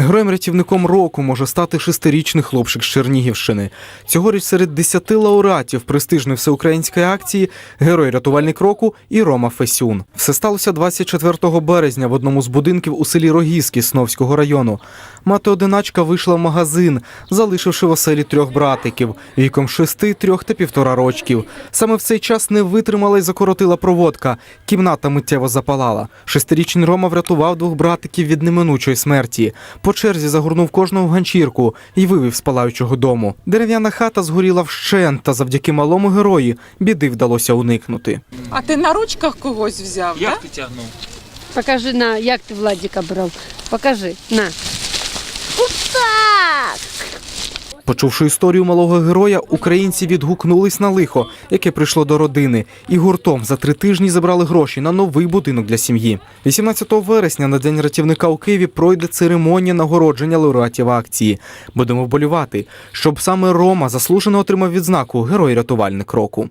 Героєм-рятівником року може стати шестирічний хлопчик з Чернігівщини. Цьогоріч серед десяти лауреатів престижної всеукраїнської акції Герой-рятувальник року і Рома Фесюн. Все сталося 24 березня в одному з будинків у селі Рогізки Сновського району. Мати одиначка вийшла в магазин, залишивши в оселі трьох братиків віком шести, трьох та півтора рочків. Саме в цей час не витримала й закоротила проводка. Кімната миттєво запалала. Шестирічний Рома врятував двох братиків від неминучої смерті. По черзі загорнув кожного в ганчірку і вивів з палаючого дому. Дерев'яна хата згоріла вщент, та завдяки малому герої біди вдалося уникнути. А ти на ручках когось взяв, Як так? ти тягнув? Покажи на, як ти Владіка брав. Покажи, на. Почувши історію малого героя, українці відгукнулись на лихо, яке прийшло до родини, і гуртом за три тижні забрали гроші на новий будинок для сім'ї. 18 вересня на день рятівника у Києві пройде церемонія нагородження лауреатів акції. Будемо вболівати, щоб саме Рома заслужено отримав відзнаку Герой-рятувальник року.